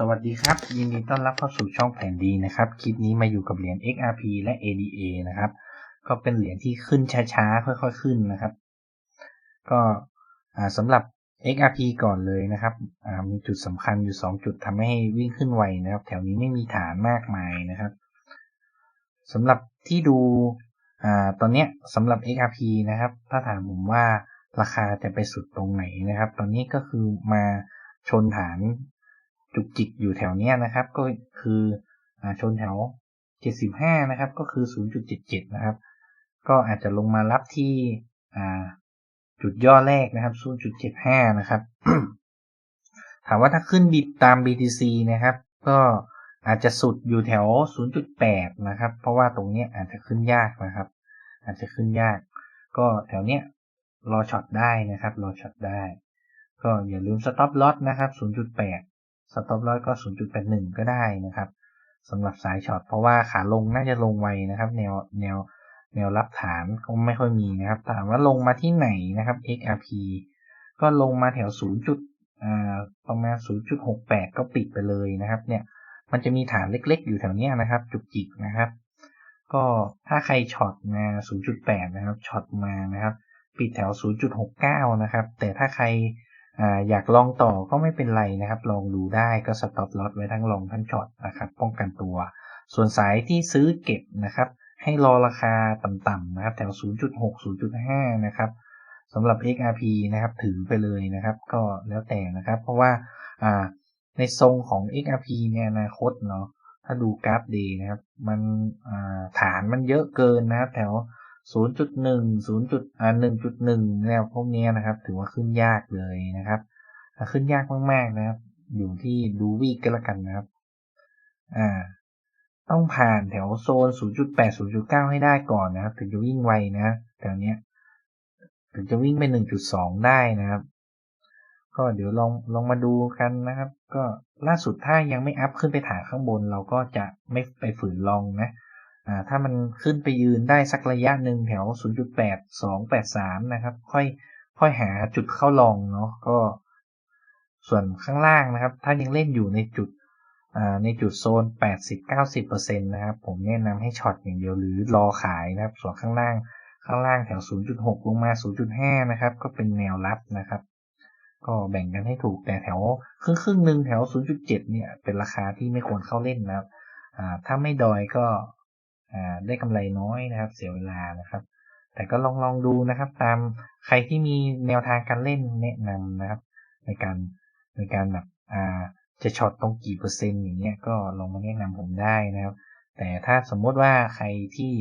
สวัสดีครับ ยินดีต้อนรับเข้าสู่ช่องแผนดีนะครับ คลิปนี้มาอยู่กับเหรียญ XRP และ ADA นะครับ ก็เป็นเหรียญที่ขึ้นช้าๆ ค่อยๆขึ้นนะครับ ก็สำหรับ XRP ก่อนเลยนะครับมีจุดสำคัญอยู่ 2 จุดทำให้วิ่งขึ้นไวนะครับ แถวนี้ไม่มีฐานมากมายนะครับสำหรับที่ดูอตอนนี้สำหรับ XRP นะครับ ถ้าถามผมว่าราคาจะไปสุดตรงไหนนะครับ ตอนนี้ก็คือมาชนฐาน จุกจิกอยู่แถวเนี้ยนะครับ ก็คืออชนแถว 75 นะครับ ก็คือ 0.77 นะครับ ก็อาจจะลงมารับที่จุดย่อแรกนะครับ 0.75 นะครับ ถามว่าถ้าขึ้นบิดตาม BTC นะครับ ก็อาจจะสุดอยู่แถว 0.8 นะครับ เพราะว่าตรงนี้อาจจะขึ้นยากนะครับ อาจจะขึ้นยาก ก็แถวเนี้ยรอช็อตได้นะครับ รอช็อตได้ ก็อย่าลืม stop loss นะครับ 0.8 stop loss ก็ 0.81 ก็ได้นะครับสำหรับสายช็อตเพราะว่าขาลงน่าจะลงไวนะครับแนวแนวแนวรับฐานก็ไม่ค่อยมีนะครับถามว่าลงมาที่ไหนนะครับ XRP ก็ลงมาแถว 0. อ่าประมาณ 0.68 ก็ปิดไปเลยนะครับ เนี่ยมันจะมีฐานเล็กๆ อยู่แถวนี้นะครับ จุกจิกนะครับ ก็ถ้าใครช็อตมา 0.8 นะครับช็อตมานะครับ ปิดแถว 0.69 นะครับ แต่ถ้าใคร อยากลองต่อก็ไม่เป็นไรนะครับ ลองดูได้ก็สต็อปลอตไว้ทั้งลองทั้งช็อตนะครับ ป้องกันตัว ส่วนสายที่ซื้อเก็บนะครับ ให้รอราคาต่ำๆนะครับ แถว 0.6 0.5 นะครับสำหรับ XRP นะครับ ถือไปเลยนะครับ ก็แล้วแต่นะครับ เพราะว่าในทรงของ XRP ในอนาคตเนาะถ้าดูกราฟดีนะครับ มันฐานมันเยอะเกินนะครับ แถว 0.1 0. อ่า1.1แนวพวกนี้นะครับ ถือว่าขึ้นยากเลยนะครับขึ้นยากมากๆนะครับ อยู่ที่ดูวีกก็แล้วกันนะครับ อ่า ต้องผ่านแถวโซน 0.8 0.9 ให้ได้ก่อนนะครับ ถึงจะวิ่งไวนะแถวเนี้ย ถึงจะวิ่งไป 1.2 ได้นะครับ ก็เดี๋ยวลองลองมาดูกันนะครับ ก็ล่าสุดถ้ายังไม่อัพขึ้นไปถ่ายข้างบน เราก็จะไม่ไปฝืนลองนะ ถ้ามันขึ้นไปยืนได้สักระยะหนึ่งแถว 0.8283 นะครับ ค่อยค่อยหาจุดเข้าลองเนาะก็ ส่วนข้างล่างนะครับ ถ้ายังเล่นอยู่ในจุดในจุดโซน 80-90%นะครับ ผมแนะนำให้ช็อตอย่างเดียวหรือรอขายนะครับ ส่วนข้างล่างข้างล่างแถว 0.6 ลงมา 0.5 นะครับ ก็เป็นแนวรับนะครับ ก็แบ่งกันให้ถูกแต่แถวครึ่งครึ่งหนึ่งแถว 0.7 เนี่ย เป็นราคาที่ไม่ควรเข้าเล่นนะครับถ้าไม่ดอยก็ ได้กำไรน้อยนะครับ เสียเวลานะครับ แต่ก็ลองลองดูนะครับ ตามใครที่มีแนวทางการเล่นแนะนำนะครับ ในการในการแบบอ่าจะช็อตตรงกี่เปอร์เซ็นต์อย่างเงี้ยก็ลองมาแนะนำผมได้นะครับ แต่ถ้าสมมติว่าใครที่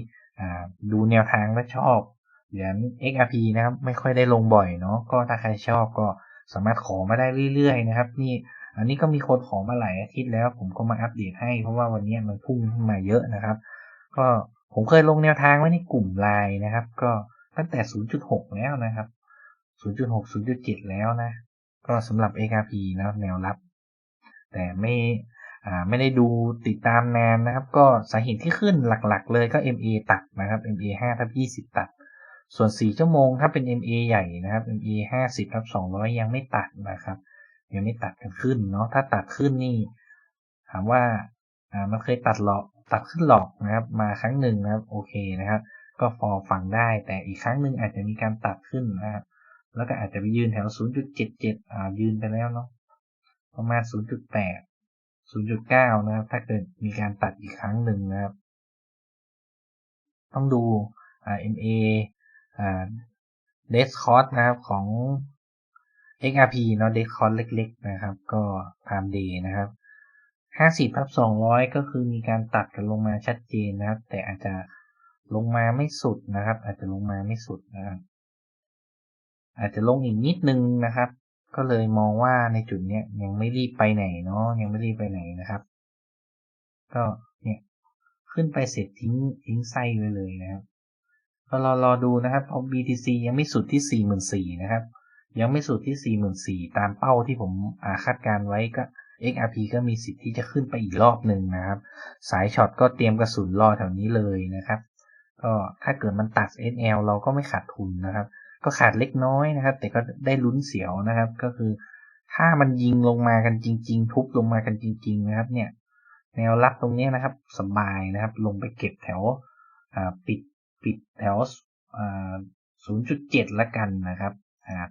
ดูแนวทางและชอบเหรียญ XRP นะครับ ไม่ค่อยได้ลงบ่อยเนาะก็ถ้าใครชอบก็สามารถขอมาได้เรื่อยๆ นะครับ นี่อันนี้ก็มีคนขอมาหลายอาทิตย์แล้ว ผมก็มาอัปเดตให้เพราะว่าวันนี้มันพุ่งขึ้นมาเยอะนะครับ ก็ผมเคยลงแนวทางไว้ในกลุ่มไลน์นะครับ ก็ตั้งแต่ 0.6 แล้วนะครับ 0.6 0.7 แล้วนะ ก็สำหรับ XRP นะแนวรับ แต่ไม่ไม่ได้ดูติดตามนานนะครับ ก็สาเหตุที่ขึ้นหลักๆ เลยก็ MA ตัดนะครับ MA 5ทับ20 ตัด ส่วน 4 ชั่วโมงถ้าเป็น MA ใหญ่นะครับ MA 50ทับ200 ยังไม่ตัดนะครับ ยังไม่ตัดกันขึ้นเนาะถ้าตัดขึ้นนี่ถามว่า อ่ามันเคยตัดหลอกตัดขึ้นหลอกนะครับ มาครั้งหนึ่งนะครับ โอเคนะครับ ก็ฟอฟังได้ แต่อีกครั้งหนึ่งอาจจะมีการตัดขึ้นนะครับแล้วก็อาจจะไปยืนแถว 0.77 อ่า ยืนไปแล้วเนาะ ประมาณ 0.8 0.9 นะครับ ถ้าเกิดมีการตัดอีกครั้งหนึ่งนะครับ ต้องดู อ่า MA อ่า d e s c o s t นะครับของ XRP เนาะ d e s c o s t เล็ก ๆ นะครับ ก็ time day นะครับ ห้าสิบทับสองร้อยก็คือมีการตัดกันลงมาชัดเจนนะครับ แต่อาจจะลงมาไม่สุดนะครับ อาจจะลงมาไม่สุดนะครับอาจจะลงอีกนิดนึงนะครับ ก็เลยมองว่าในจุดเนี้ยยังไม่รีบไปไหนเนาะยังไม่รีบไปไหนนะครับ ก็เนี่ยขึ้นไปเสร็จทิ้งทิ้งไส้ไว้เลยนะครับก็รอรอดูนะครับเพราะ BTC ยังไม่สุดที่สี่หมื่นสี่นะครับ ยังไม่สุดที่สี่หมื่นสี่ตามเป้าที่ผมอาคาดการไว้ก็ XRP ก็มีสิทธิ์ที่จะขึ้นไปอีกรอบหนึ่งนะครับ สายช็อตก็เตรียมกระสุนรอแถวนี้เลยนะครับ ก็ถ้าเกิดมันตัด SL เราก็ไม่ขาดทุนนะครับ ก็ขาดเล็กน้อยนะครับ แต่ก็ได้ลุ้นเสียวนะครับ ก็คือถ้ามันยิงลงมากันจริง ๆ ทุบลงมากันจริง ๆ นะครับ เนี่ย แนวรับตรงนี้นะครับสบายนะครับ ลงไปเก็บแถวปิดปิดแถว0.7ละกันนะครับ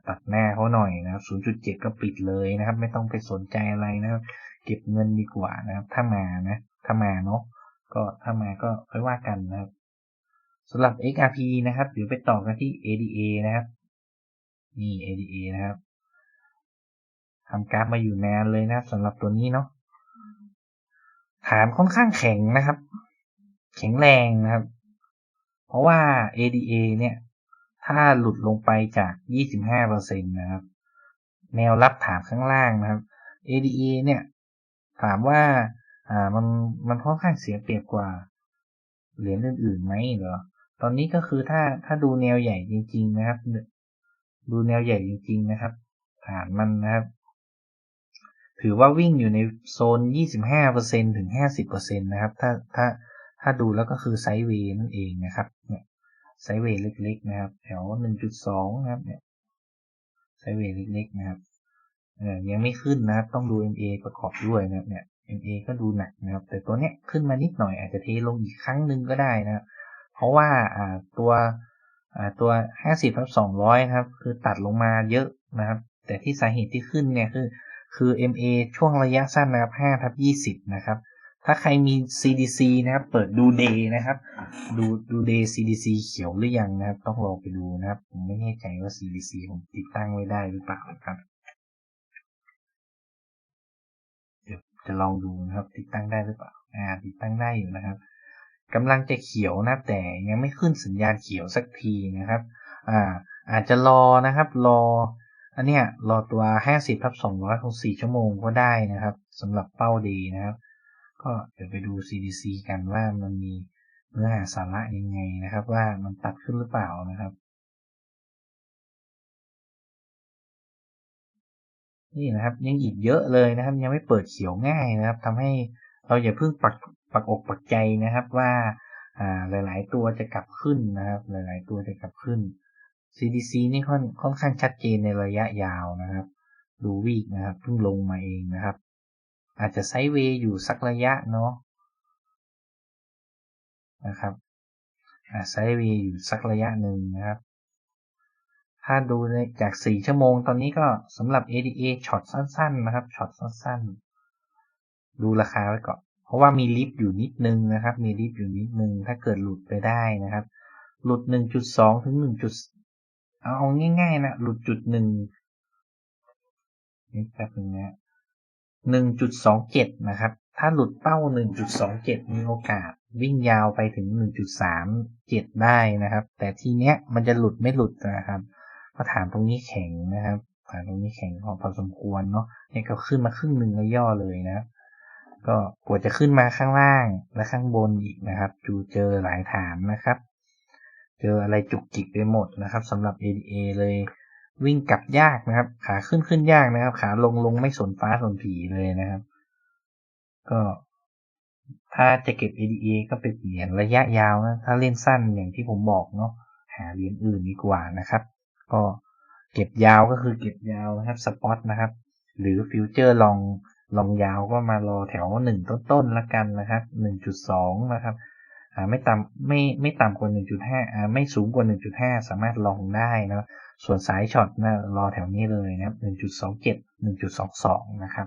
ตัดหน้าเขาหน่อยนะครับ 0.7 ก็ปิดเลยนะครับ ไม่ต้องไปสนใจอะไรนะครับ เก็บเงินดีกว่านะครับ ถ้ามานะ ถ้ามาเนาะ ก็ถ้ามาก็ค่อยว่ากันนะครับสำหรับ XRP นะครับ เดี๋ยวไปต่อกันที่ ADA นะครับ นี่ ADA นะครับทำกราฟมาอยู่นานเลยนะสำหรับตัวนี้เนาะฐานค่อนข้างแข็งนะครับ แข็งแรงนะครับ เพราะว่า ADA เนี่ย ถ้าหลุดลงไปจาก 25%นะครับ แนวรับฐานข้างล่างนะครับ ADA เนี่ย ถามว่า อ่า มัน มันค่อนข้างเสียเปรียบกว่า เหรียญอื่นๆไหมเหรอ ตอนนี้ก็คือถ้า ถ้าดูแนวใหญ่จริง ๆ นะครับ ดูแนวใหญ่จริง ๆ นะครับ ฐานมันนะครับ ถือว่าวิ่งอยู่ในโซน 25%ถึง 50%นะครับ ถ้า ถ้า ถ้าดูแล้วก็คือไซด์เวย์นั่นเองนะครับ เนี่ย ไซเวย์เล็กๆนะครับ แถว 1.2 นะครับเนี่ยไซเวย์เล็กๆนะครับยังไม่ขึ้นนะครับ ต้องดู MA ประกอบด้วยนะครับเนี่ย MA ก็ดูหนักนะครับ แต่ตัวเนี้ยขึ้นมานิดหน่อยอาจจะเทลงอีกครั้งหนึ่งก็ได้นะครับ เพราะว่าตัวตัว 50ทับ200นะครับ คือตัดลงมาเยอะนะครับ แต่ที่สาเหตุที่ขึ้นเนี่ยคือ คือ MA ช่วงระยะสั้นนะครับ5ทับ20 นะครับ ถ้าใครมี CDC นะครับ เปิดดู Day นะครับ ดูดู Day CDC เขียวหรือยังนะครับ ต้องรองไปดูนะครับ ผมไม่แน่ใจว่า CDC ผมติดตั้งไว้ได้หรือเปล่านะครับ เดี๋ยวจะลองดูนะครับ ติดตั้งได้หรือเปล่า อ่า ติดตั้งได้อยู่นะครับกำลังจะเขียวนะแต่ยังไม่ขึ้นสัญญาณเขียวสักทีนะครับ อ่า อาจจะรอนะครับ รอ อันเนี้ยรอตัว 50ทับ200ของ4ชั่วโมงก็ได้นะครับสำหรับเป้าดีนะครับ ก็เดี๋ยวไปดู CDC กันว่ามันมีเนื้อหาสาระยังไงนะครับ ว่ามันตัดขึ้นหรือเปล่านะครับ นี่นะครับยังอีกเยอะเลยนะครับ ยังไม่เปิดเขียวง่ายนะครับทำให้เราอย่าเพิ่งปักปักอกปักใจนะครับว่าอ่าหลาย ๆ ตัวจะกลับขึ้นนะครับ หลาย ๆ ตัวจะกลับขึ้น CDC นี่ค่อนค่อนข้างชัดเจนในระยะยาวนะครับ ดูวีกนะครับเพิ่งลงมาเองนะครับ อาจจะไซด์เวย์อยู่สักระยะเนาะนะครับไซด์เวย์อยู่สักระยะหนึ่งนะครับ ถ้าดูจาก 4 ชั่วโมงตอนนี้ก็สำหรับ ADA ช็อตสั้น ๆ นะครับช็อตสั้น ๆ ดูราคาไว้ก่อน เพราะว่ามีลิฟต์อยู่นิดนึงนะครับ มีลิฟต์อยู่นิดนึง ถ้าเกิดหลุดไปได้นะครับ หลุด 1.2 ถึง 1. เอาเอาง่าย ๆ นะ หลุดจุดหนึ่งนี่แป๊บนึงนะ 1.27 นะครับ ถ้าหลุดเป้า 1.27 มีโอกาสวิ่งยาวไปถึง 1.37 ได้นะครับ แต่ทีเนี้ยมันจะหลุดไม่หลุดนะครับเพราะฐานตรงนี้แข็งนะครับฐานตรงนี้แข็งพออสมควรเนาะเนี่ยก็ขึ้นมาครึ่งหนึ่งแล้วย่อเลยนะก็กว่าจะขึ้นมาข้างล่างและข้างบนอีกนะครับ จูเจอหลายฐานนะครับ เจออะไรจุกจิกไปหมดนะครับสำหรับ ADA เลย วิ่งกลับยากนะครับ ขาขึ้นขึ้นยากนะครับ ขาลงลงไม่สนฟ้าสนผีเลยนะครับ ก็ถ้าจะเก็บ ADA ก็เป็นเหรียญระยะยาวนะถ้าเล่นสั้นอย่างที่ผมบอกเนาะหาเหรียญอื่นดีกว่านะครับ ก็เก็บยาวก็คือเก็บยาวนะครับสปอตนะครับ หรือฟิวเจอร์ลองลองยาวก็มารอแถวหนึ่งต้นๆละกันนะครับหนึ่งจุดสองนะครับ ไม่ต่ำไม่ไม่ต่ำกว่าหนึ่งจุดห้าอ่าไม่สูงกว่าหนึ่งจุดห้าสามารถลองได้นะส่วนสายช็อตนะรอแถวนี้เลยนะครับหนึ่งจุดสองเจ็ดหนึ่งจุดสองสองนะครับ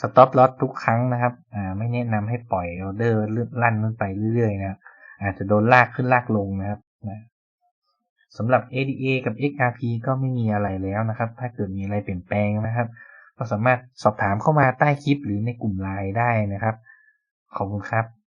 สต็อปลอสทุกครั้งนะครับไม่แนะนำให้ปล่อยออเดอร์ลื่อนลั่นขึ้นไปเรื่อยๆนะอาจจะโดนลากขึ้นลากลงนะครับสำหรับ ADA กับ XRP ก็ไม่มีอะไรแล้วนะครับ ถ้าเกิดมีอะไรเปลี่ยนแปลงนะครับ ก็สามารถสอบถามเข้ามาใต้คลิปหรือในกลุ่มไลน์ได้นะครับ ขอบคุณครับ